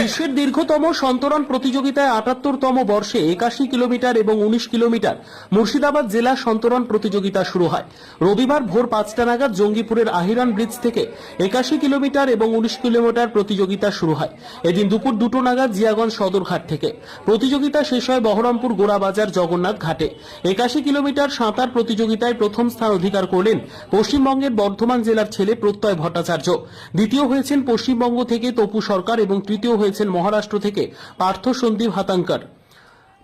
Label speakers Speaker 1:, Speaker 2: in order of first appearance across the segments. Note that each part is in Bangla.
Speaker 1: বিশ্বের দীর্ঘতম সন্তরণ প্রতিযোগিতায় আটাত্তরতম বর্ষে একাশি কিলোমিটার এবং উনিশ কিলোমিটার মুর্শিদাবাদ জেলা সন্তরণ প্রতিযোগিতা শুরু হয়। রবিবার ভোর পাঁচটা নাগাদ জঙ্গিপুরের আহিরান ব্রিজ থেকে একাশি কিলোমিটার এবং উনিশ কিলোমিটার প্রতিযোগিতা শুরু হয়। এদিন দুপুর দুটো নাগাদ জিয়াগঞ্জ সদরঘাট থেকে। প্রতিযোগিতা শেষ হয় বহরমপুর গোড়াবাজার জগন্নাথ ঘাটে। একাশি কিলোমিটার সাঁতার প্রতিযোগিতায় প্রথম স্থান অধিকার করলেন পশ্চিমবঙ্গের বর্ধমান জেলার ছেলে প্রত্যয় ভট্টাচার্য। দ্বিতীয় হয়েছেন পশ্চিমবঙ্গ থেকে তপু সরকার এবং তৃতীয় হয়েছেন মহারাষ্ট্র থেকে পার্থ সন্দীপ হাতাঙ্কর।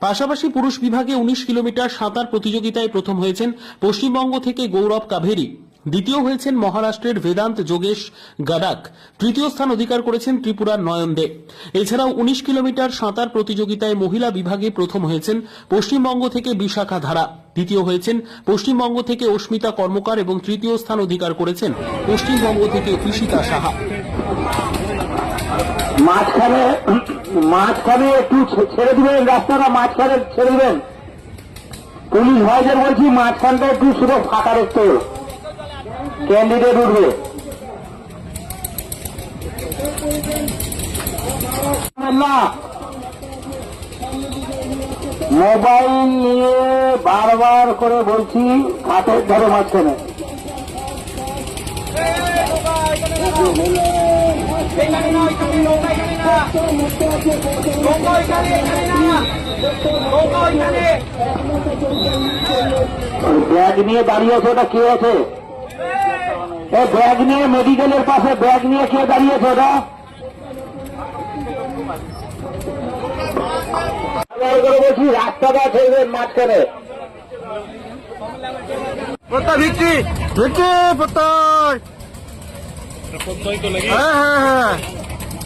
Speaker 1: পাশাপাশি পুরুষ বিভাগে উনিশ কিলোমিটার সাঁতার প্রতিযোগিতায় প্রথম হয়েছেন পশ্চিমবঙ্গ থেকে গৌরব কাভেরি। দ্বিতীয় হয়েছেন মহারাষ্ট্রের বেদান্ত যোগেশ গাডাক। তৃতীয় স্থান অধিকার করেছেন ত্রিপুরার নয়ন দে। এছাড়াও উনিশ কিলোমিটার সাঁতার প্রতিযোগিতায় মহিলা বিভাগে প্রথম হয়েছেন পশ্চিমবঙ্গ থেকে বিশাখা ধারা। দ্বিতীয় হয়েছেন পশ্চিমবঙ্গ থেকে অস্মিতা কর্মকার এবং তৃতীয় স্থান অধিকার করেছেন পশ্চিমবঙ্গ থেকে ঈশিতা সাহা।
Speaker 2: মাঝখানে মাঝখানে একটু ছেড়ে দিবেন, রাস্তাটা মাঝখানে ছেড়ে দিবেন। পুলিশ ভাইদের বলছি, মাঝখানটা একটু শুধু ফাঁকা রাখতে ক্যান্ডিডেট উঠবে। মোবাইল নিয়ে বারবার করে বলছি ঘাটের ধরে মাঝখানে। ব্যাগ নিয়ে দাঁড়িয়ে আছে ওটা কে আছে? ব্যাগ নিয়ে মেডিকেলের পাশে ব্যাগ নিয়ে কে দাঁড়িয়েছে ওটা? বলছি রাস্তাটা ছেড়বেন মাঝখানে।
Speaker 3: প্রত্যয় ভিত্তি ভিত্তি প্রত্যয়! হ্যাঁ হ্যাঁ হ্যাঁ।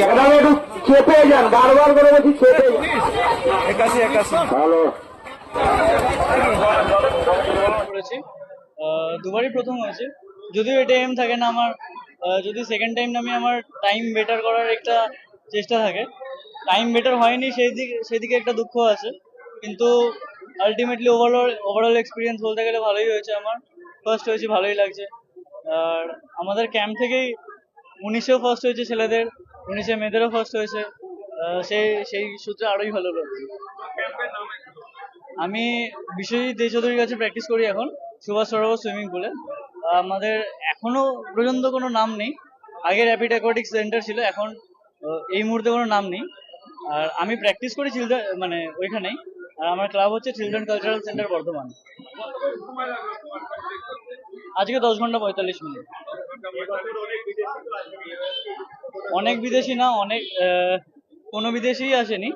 Speaker 2: কেন একটু চেপে যান বারবার করে বলছি চেপে
Speaker 3: একাশি একাশি।
Speaker 2: ভালো।
Speaker 4: করেছি। দুবারই প্রথম হয়েছে। যদিও এটা এম থাকে না আমার যদি সেকেন্ড টাইম আমি আমার টাইম বেটার করার একটা চেষ্টা থাকে। টাইম বেটার হয়নি সেই দিকে সেদিকে একটা দুঃখ আছে। কিন্তু আলটিমেটলি ওভারঅল ওভারঅল এক্সপিরিয়েন্স বলতে গেলে ভালোই হয়েছে আমার। ফার্স্ট হয়েছে ভালোই লাগছে। আর আমাদের ক্যাম্প থেকেই উনিশেও ফার্স্ট হয়েছে ছেলেদের, উনিশে মেয়েদেরও ফার্স্ট হয়েছে। সেই সেই সূত্রে আরোই ভালো লাগছে আমি বিশ্বজিৎ দে চৌধুরীর কাছে প্র্যাকটিস করি এখন, সুভাষ সরোবর সুইমিং পুলে আমাদের এখনও পর্যন্ত কোনো নাম নেই। আগে র্যাপিড অ্যাকোয়াটিক সেন্টার ছিল, এখন এই মুহূর্তে কোনো নাম নেই। আর আমি প্র্যাকটিস করি চিলড্রেন মানে ওইখানেই। আর আমার ক্লাব হচ্ছে চিলড্রেন কালচারাল সেন্টার বর্ধমান। আজকে দশ ঘণ্টা পঁয়তাল্লিশ মিনিট। অনেক বিদেশি না, অনেক কোনো বিদেশিই আসেনি।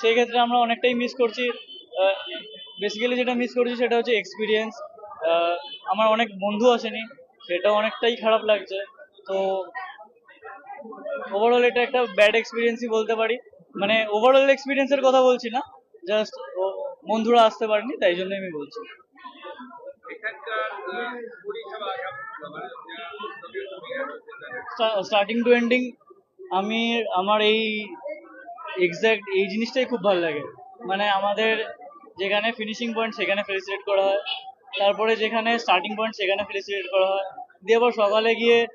Speaker 4: সেই ক্ষেত্রে আমরা অনেকটাই মিস করছি। বেসিক্যালি যেটা মিস করছি সেটা হচ্ছে এক্সপিরিয়েন্স আমার অনেক বন্ধু আসেনি সেটা অনেকটাই খারাপ লাগছে। তো ওভারঅল এটা একটা ব্যাড এক্সপিরিয়েন্সই বলতে পারি। মানে ওভারঅল এক্সপিরিয়েন্সের কথা বলছি না জাস্ট বন্ধুরা আসতে পারেনি, তাই জন্যই আমি বলছি। স্টার্টিং টু এন্ডিং আমি, আমার এই এক্স্যাক্ট এই জিনিসটাই খুব ভালো লাগে। মানে আমাদের যেখানে ফিনিশিং পয়েন্ট সেখানে ফেলিসিটেট করা হয়। তারপরে যেখানে স্টার্টিং পয়েন্ট সেখানে ফেলিসিটেট করা হয়। দিয়ে আবার সকালে গিয়ে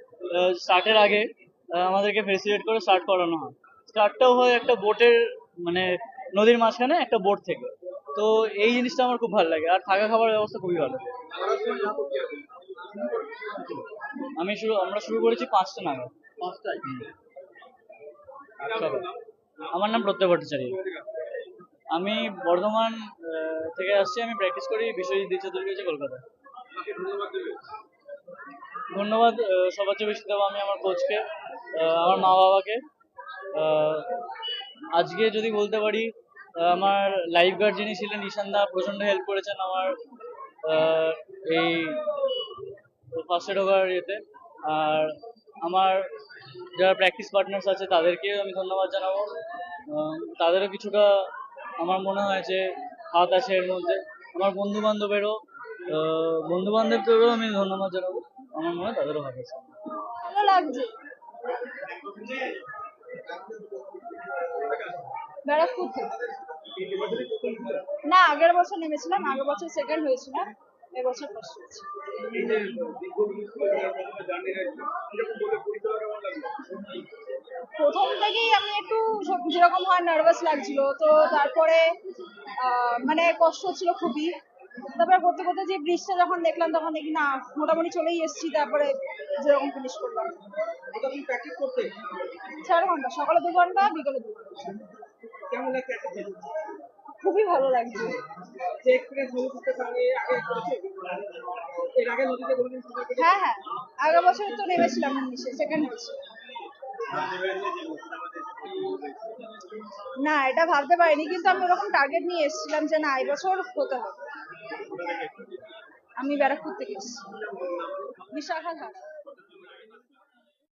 Speaker 4: স্টার্টের আগে আমাদেরকে ফেলিসিটেট করে স্টার্ট করানো হয়। স্টার্টটাও হয় একটা বোটের মানে নদীর মাঝখানে একটা বোট থেকে। তো এই জিনিসটা আমার খুব ভালো লাগে। আর থাকা খাবার ব্যবস্থা খুবই ভালো। আমি শুরু, আমরা শুরু করেছি পাঁচটা নাগাদ। পাঁচটায় আমার নাম প্রত্যয় ভট্টাচার্য। আমি বর্ধমান থেকে আসছি। আমি প্র্যাকটিস করি বিশ্বজিৎ দীক্ষা চৌধুরী কাছে কলকাতায়। ধন্যবাদ সবার চেয়ে বেশি দেবো আমি আমার কোচকে আমার মা বাবাকে আজকে যদি বলতে পারি আমার লাইফ গার্ড যিনি ছিলেন, ঈশান দা প্রচণ্ড হেল্প করেছেন আমার এই ফার্স্টে ওভার ইয়েতে। আর আমার যারা প্র্যাকটিস পার্টনার্স আছে, তাদেরকেও আমি ধন্যবাদ জানাব। তাদেরও কিছুটা আমার মনে হয় যে হাত আছে এর মধ্যে। আমার বন্ধু বান্ধবেরও বন্ধু বান্ধবদেরও আমি ধন্যবাদ জানাব। আমার মনে হয় তাদেরও হাত আছে।
Speaker 5: ভালো লাগছে। ব্যারাকপুর থেকে না আগের বছর নেমেছিলাম আগের বছর সেকেন্ড হয়েছিলাম এবছর ফার্স্ট হয়েছি। প্রথম থেকেই আমি একটু যেরকম হয় নার্ভাস লাগছিল তো তারপরে আহ, মানে কষ্ট হচ্ছিল খুবই। তারপরে করতে করতে যে ব্রিজটা যখন দেখলাম তখন দেখি না মোটামুটি চলেই এসেছি তারপরে যেরকম ফিনিশ করলাম। চার ঘণ্টা সকালে দু ঘণ্টা বিকালে দু ঘণ্টা। খুবই ভালো লাগছে। হ্যাঁ হ্যাঁ। আগের বছর তো নেমেছিলাম উনিশে সেকেন্ড না এটা ভাবতে পারিনি কিন্তু আমি ওরকম টার্গেট নিয়ে এসেছিলাম যে না এবছর হতে হবে। আমি ব্যারাকপুর থেকে এসেছি। বিশাখাঘাট।